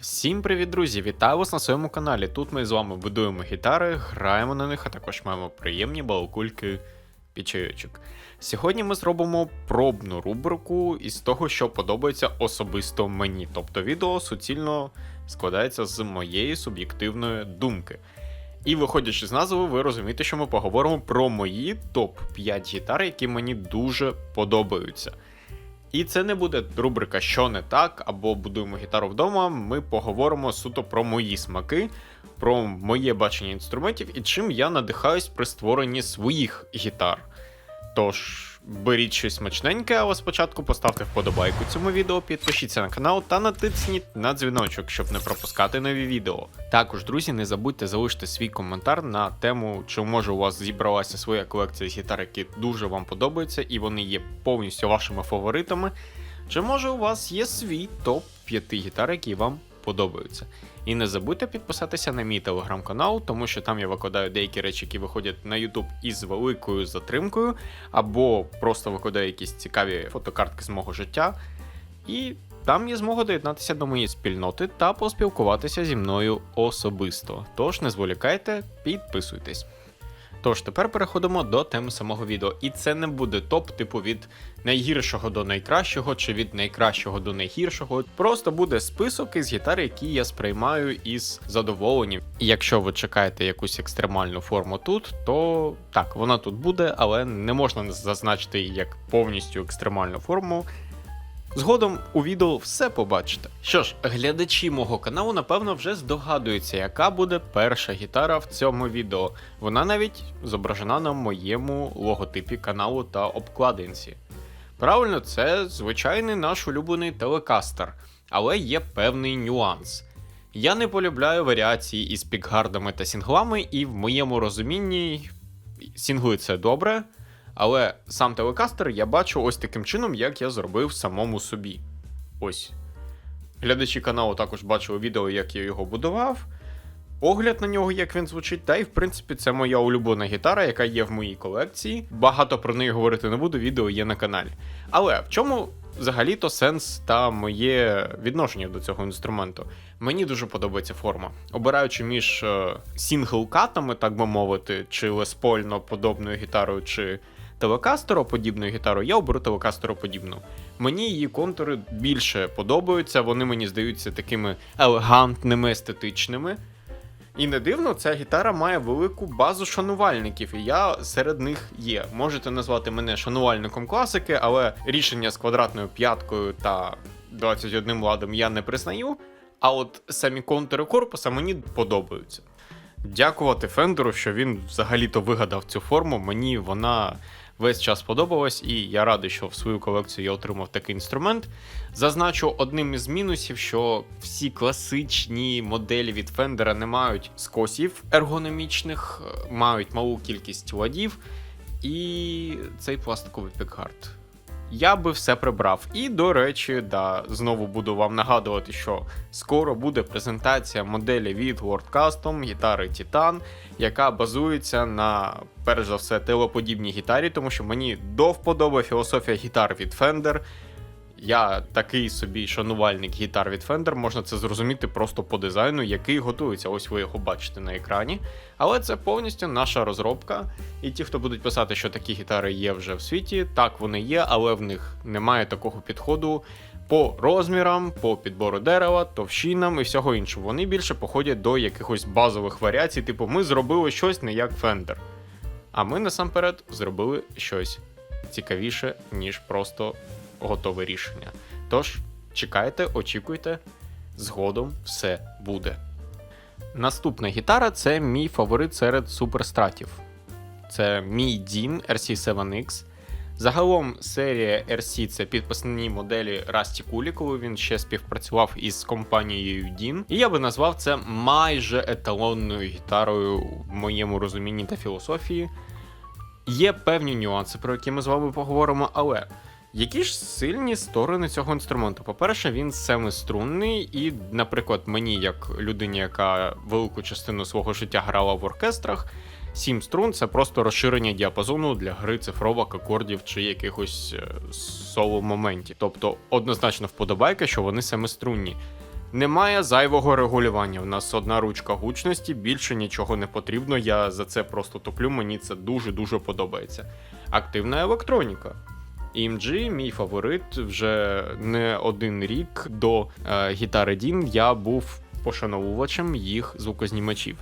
Всім привіт, друзі! Вітаю вас на своєму каналі. Тут ми з вами будуємо гітари, граємо на них, а також маємо приємні балакульки під чайочок. Сьогодні ми зробимо пробну рубрику із того, що подобається особисто мені. Тобто відео суцільно складається з моєї суб'єктивної думки. І виходячи з назви, ви розумієте, що ми поговоримо про мої топ-5 гітар, які мені дуже подобаються. І це не буде рубрика Що не так або будуємо гітару вдома. Ми поговоримо суто про мої смаки, про моє бачення інструментів і чим я надихаюсь при створенні своїх гітар. Тож, беріть щось смачненьке, але спочатку поставте вподобайку цьому відео, підпишіться на канал та натисніть на дзвіночок, щоб не пропускати нові відео. Також, друзі, не забудьте залишити свій коментар на тему, чи може у вас зібралася своя колекція з гітар, які дуже вам подобаються, і вони є повністю вашими фаворитами. Чи може у вас є свій топ 5 гітар, які вам подобаються. І не забудьте підписатися на мій телеграм-канал, тому що там я викладаю деякі речі, які виходять на YouTube із великою затримкою, або просто викладаю якісь цікаві фотокартки з мого життя. І там є змога доєднатися до моєї спільноти та поспілкуватися зі мною особисто. Тож не зволікайте, підписуйтесь. Тож тепер переходимо до теми самого відео. І це не буде топ, типу від найгіршого до найкращого, чи від найкращого до найгіршого. Просто буде список із гітар, які я сприймаю із задоволенням. І якщо ви чекаєте якусь екстремальну форму тут, то так, вона тут буде, але не можна зазначити її як повністю екстремальну форму. Згодом у відео все побачите. Що ж, глядачі мого каналу, напевно, вже здогадуються, яка буде перша гітара в цьому відео. Вона навіть зображена на моєму логотипі каналу та обкладинці. Правильно, це звичайний наш улюблений телекастер, але є певний нюанс. Я не полюбляю варіації із пікгардами та сінглами, і в моєму розумінні сінгли це добре. Але сам телекастер я бачу ось таким чином, як я зробив самому собі. Ось. Глядачі каналу також бачили відео, як я його будував. Огляд на нього, як він звучить, та й в принципі це моя улюблена гітара, яка є в моїй колекції. Багато про неї говорити не буду, відео є на каналі. Але в чому взагалі-то сенс та моє відношення до цього інструменту? Мені дуже подобається форма. Обираючи між е, сінгл-катами, так би мовити, чи леспольно подобною гітарою, чи телекастероподібною гітарою, я оберу телекастероподібну. Мені її контури більше подобаються, вони мені здаються такими елегантними, естетичними. І не дивно, ця гітара має велику базу шанувальників, і я серед них є. Можете назвати мене шанувальником класики, але рішення з квадратною п'яткою та 21 ладом я не признаю. А от самі контури корпуса мені подобаються. Дякувати Фендеру, що він взагалі-то вигадав цю форму. Мені вона весь час подобалось, і я радий, що в свою колекцію я отримав такий інструмент. Зазначу одним із мінусів, що всі класичні моделі від Fender не мають скосів ергономічних, е, мають малу кількість ладів, і цей пластиковий пікгард. Я би все прибрав. І, до речі, да, знову буду вам нагадувати, що скоро буде презентація моделі від World Custom гітари Titan, яка базується на, перш за все, телеподібній гітарі, тому що мені до вподоби філософія гітар від Fender. Я такий собі шанувальник гітар від Fender, можна це зрозуміти просто по дизайну, який готується. Ось ви його бачите на екрані. Але це повністю наша розробка. І ті, хто будуть писати, що такі гітари є вже в світі, так вони є, але в них немає такого підходу по розмірам, по підбору дерева, товщинам і всього іншого. Вони більше походять до якихось базових варіацій, типу, ми зробили щось не як Fender. А ми насамперед зробили щось цікавіше, ніж просто готове рішення. Тож, чекайте, очікуйте, згодом все буде. Наступна гітара це мій фаворит серед суперстратів. Це мій DIN RC7X. Загалом серія RC це підписані моделі Расті Кулі, коли він ще співпрацював із компанією DIN. І я би назвав це майже еталонною гітарою в моєму розумінні та філософії. Є певні нюанси, про які ми з вами поговоримо, але які ж сильні сторони цього інструменту? По-перше, він семиструнний, і, наприклад, мені, як людині, яка велику частину свого життя грала в оркестрах, сім струн це просто розширення діапазону для гри цифровок, акордів чи якихось соло моментів. Тобто, однозначно вподобайка, що вони семиструнні. Немає зайвого регулювання. У нас одна ручка гучності, більше нічого не потрібно. Я за це просто топлю. Мені це дуже-дуже подобається. Активна електроніка. EMG, мій фаворит, вже не один рік до е, гітари Дін я був пошановувачем їх звукознімачів.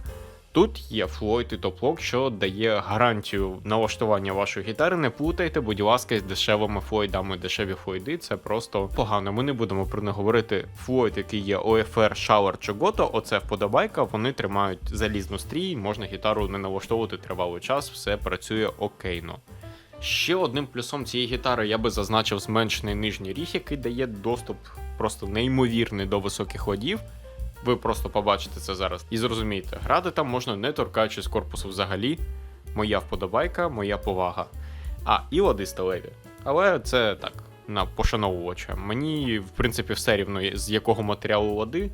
Тут є Floyd і топлок, що дає гарантію налаштування вашої гітари. Не плутайте, будь ласка, з дешевими флойдами. Дешеві флойди це просто погано. Ми не будемо про не говорити. Флойд, який є OFR, Shower чи Goto, оце вподобайка. Вони тримають залізну стрій, можна гітару не налаштовувати тривалий час, все працює окейно. Ще одним плюсом цієї гітари я би зазначив зменшений нижній ріг, який дає доступ просто неймовірний до високих ладів. Ви просто побачите це зараз і зрозумієте, грати там можна не торкаючись корпусу взагалі. Моя вподобайка, моя повага. А, і лади сталеві. Але це так, на пошановувача. Мені, в принципі, все рівно, з якого матеріалу лади.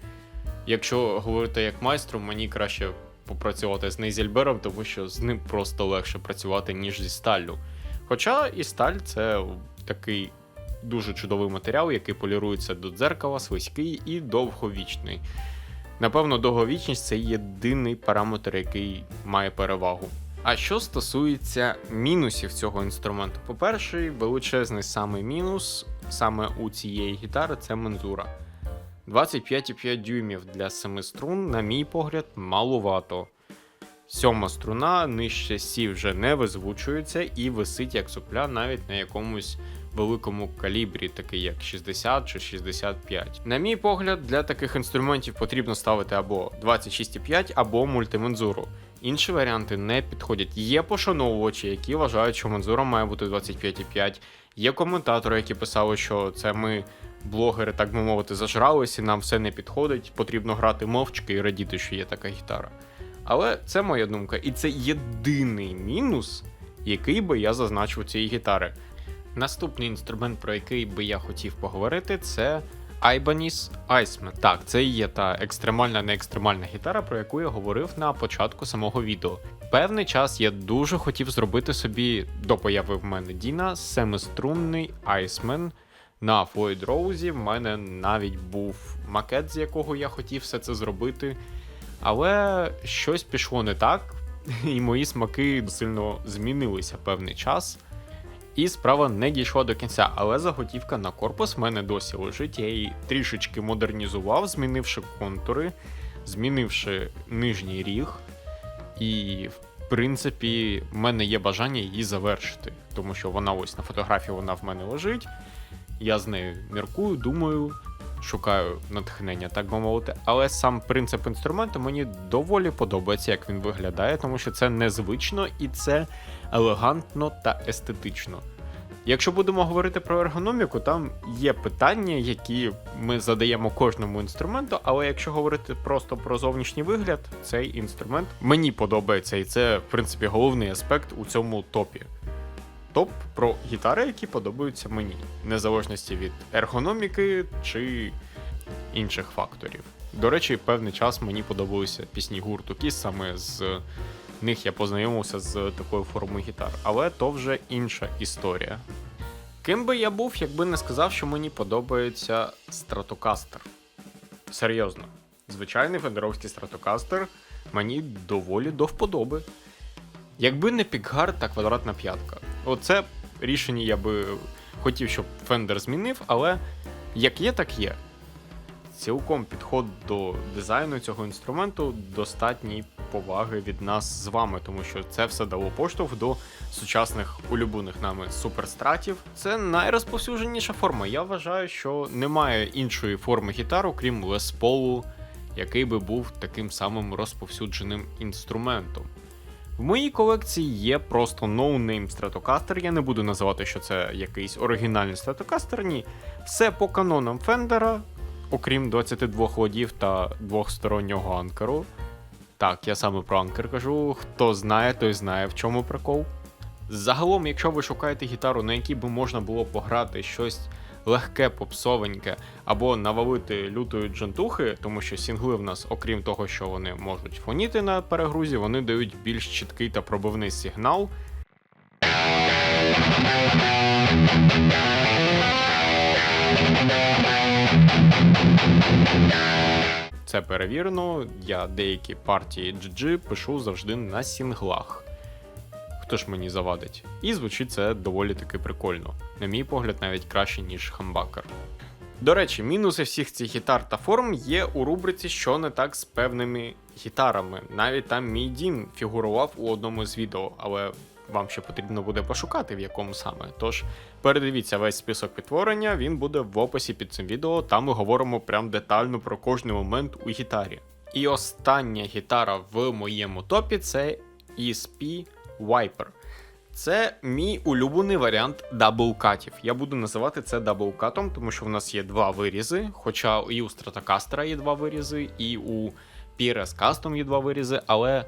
Якщо говорити як майстру, мені краще попрацювати з Нейзельбером, тому що з ним просто легше працювати, ніж зі сталлю. Хоча і сталь це такий дуже чудовий матеріал, який полірується до дзеркала, слизький і довговічний. Напевно, довговічність це єдиний параметр, який має перевагу. А що стосується мінусів цього інструменту, по-перше, величезний саме мінус саме у цієї гітари це мензура. 25,5 дюймів для 7 струн, на мій погляд, маловато. Сьома струна нижче сі вже не визвучується і висить як сопля навіть на якомусь великому калібрі, такий як 60 чи 65. На мій погляд, для таких інструментів потрібно ставити або 26,5, або мультимензуру. Інші варіанти не підходять. Є пошановувачі, які вважають, що мензура має бути 25,5. Є коментатори, які писали, що це ми, блогери, так би мовити, зажралися, нам все не підходить, потрібно грати мовчки і радіти, що є така гітара. Але це моя думка, і це єдиний мінус, який би я зазначив у цієї гітари. Наступний інструмент, про який би я хотів поговорити, це Ibanez Iceman. Так, це є та екстремальна неекстремальна гітара, про яку я говорив на початку самого відео. Певний час я дуже хотів зробити собі до появи в мене Діна семиструнний Iceman на Floyd Rose. В мене навіть був макет, з якого я хотів все це зробити. Але щось пішло не так, і мої смаки сильно змінилися певний час. І справа не дійшла до кінця, але заготівка на корпус в мене досі лежить. Я її трішечки модернізував, змінивши контури, змінивши нижній ріг. І, в принципі, в мене є бажання її завершити, тому що вона ось на фотографії вона в мене лежить. Я з нею міркую, думаю, шукаю натхнення, так би мовити. Але сам принцип інструменту мені доволі подобається, як він виглядає, тому що це незвично і це елегантно та естетично. Якщо будемо говорити про ергономіку, там є питання, які ми задаємо кожному інструменту, але якщо говорити просто про зовнішній вигляд, цей інструмент мені подобається, і це, в принципі, головний аспект у цьому топі. Топ про гітари, які подобаються мені, незалежності від ергономіки чи інших факторів. До речі, певний час мені подобалися пісні гурту Кіс, саме з них я познайомився з такою формою гітар, але то вже інша історія. Ким би я був, якби не сказав, що мені подобається стратокастер. Серйозно, звичайний фендеровський стратокастер мені доволі до вподоби. Якби не пікгар та квадратна п'ятка. Оце рішення я би хотів, щоб Fender змінив, але як є, так є. Цілком підход до дизайну цього інструменту достатній поваги від нас з вами, тому що це все дало поштовх до сучасних улюблених нами суперстратів. Це найрозповсюдженіша форма. Я вважаю, що немає іншої форми гітар, окрім Les Paul, який би був таким самим розповсюдженим інструментом. В моїй колекції є просто no-name Stratocaster, Я не буду називати, що це якийсь оригінальний Stratocaster, ні. Все по канонам Фендера, окрім 22 ладів та двохстороннього анкеру. Так, я саме про анкер кажу. Хто знає, той знає, в чому прикол. Загалом, якщо ви шукаєте гітару, на якій би можна було пограти щось легке, попсовеньке, або навалити лютої джентухи, тому що сінгли в нас, окрім того, що вони можуть фоніти на перегрузі, вони дають більш чіткий та пробивний сигнал. Це перевірено. Я деякі партії GG пишу завжди на сінглах. Хто ж мені завадить? І звучить це доволі таки прикольно. На мій погляд, навіть краще, ніж хамбакер. До речі, мінуси всіх цих гітар та форм є у рубриці, що не так з певними гітарами. Навіть там мій дім фігурував у одному з відео, але вам ще потрібно буде пошукати в якому саме. Тож передивіться весь список підтворення, він буде в описі під цим відео. Там ми говоримо прям детально про кожний момент у гітарі. І остання гітара в моєму топі це ESP Viper. Це мій улюблений варіант даблкатів. Я буду називати це даблкатом, тому що в нас є два вирізи. Хоча і у Stratocaster є два вирізи, і у PRS Custom є два вирізи, але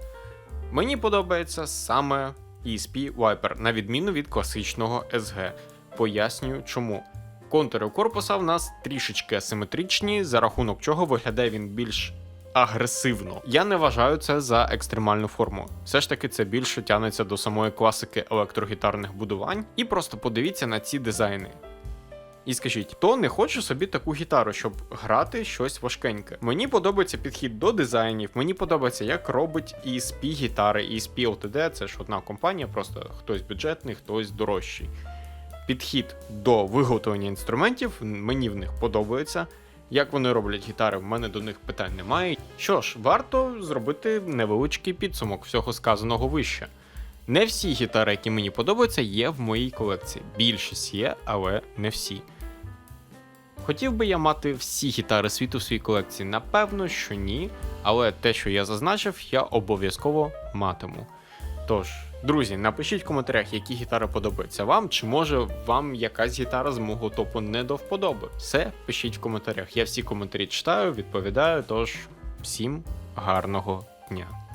мені подобається саме ESP Viper, на відміну від класичного SG. Пояснюю чому. Контури корпуса в нас трішечки асиметричні, за рахунок чого виглядає він більш агресивно. Я не вважаю це за екстремальну форму. Все ж таки, це більше тягнеться до самої класики електрогітарних будувань. І просто подивіться на ці дизайни. І скажіть, хто не хоче собі таку гітару, щоб грати щось важкеньке? Мені подобається підхід до дизайнів, мені подобається, як робить ESP гітари, ESP LTD, це ж одна компанія, просто хтось бюджетний, хтось дорожчий. Підхід до виготовлення інструментів мені в них подобається. Як вони роблять гітари, в мене до них питань немає. Що ж, варто зробити невеличкий підсумок всього сказаного вище. Не всі гітари, які мені подобаються, є в моїй колекції. Більшість є, але не всі. Хотів би я мати всі гітари світу в своїй колекції? Напевно, що ні. Але те, що я зазначив, я обов'язково матиму. Тож, друзі, напишіть в коментарях, які гітари подобаються вам, чи може вам якась гітара з мого топу не до вподоби. Все, пишіть в коментарях. Я всі коментарі читаю, відповідаю, тож всім гарного дня.